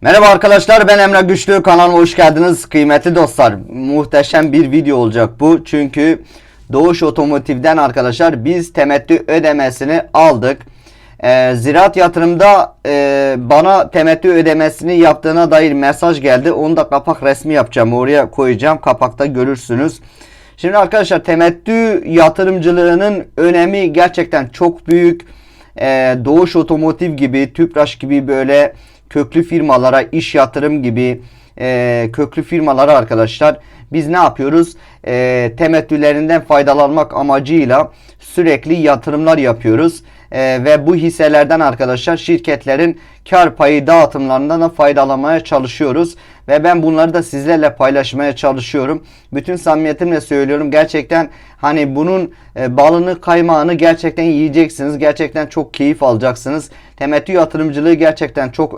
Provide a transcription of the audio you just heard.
Merhaba arkadaşlar ben Emre Güçlü. Kanalıma hoş geldiniz. Kıymetli dostlar muhteşem bir video olacak bu. Çünkü Doğuş Otomotiv'den arkadaşlar biz temettü ödemesini aldık. Ee, Ziraat yatırımda e, bana temettü ödemesini yaptığına dair mesaj geldi. Onu da kapak resmi yapacağım oraya koyacağım. Kapakta görürsünüz. Şimdi arkadaşlar temettü yatırımcılığının önemi gerçekten çok büyük. Ee, Doğuş Otomotiv gibi Tüpraş gibi böyle köklü firmalara, iş yatırım gibi e, köklü firmalara arkadaşlar biz ne yapıyoruz? E, temettülerinden faydalanmak amacıyla sürekli yatırımlar yapıyoruz. E, ve bu hisselerden arkadaşlar şirketlerin kar payı dağıtımlarından da faydalanmaya çalışıyoruz. Ve ben bunları da sizlerle paylaşmaya çalışıyorum. Bütün samimiyetimle söylüyorum. Gerçekten hani bunun e, balını kaymağını gerçekten yiyeceksiniz. Gerçekten çok keyif alacaksınız. Temettü yatırımcılığı gerçekten çok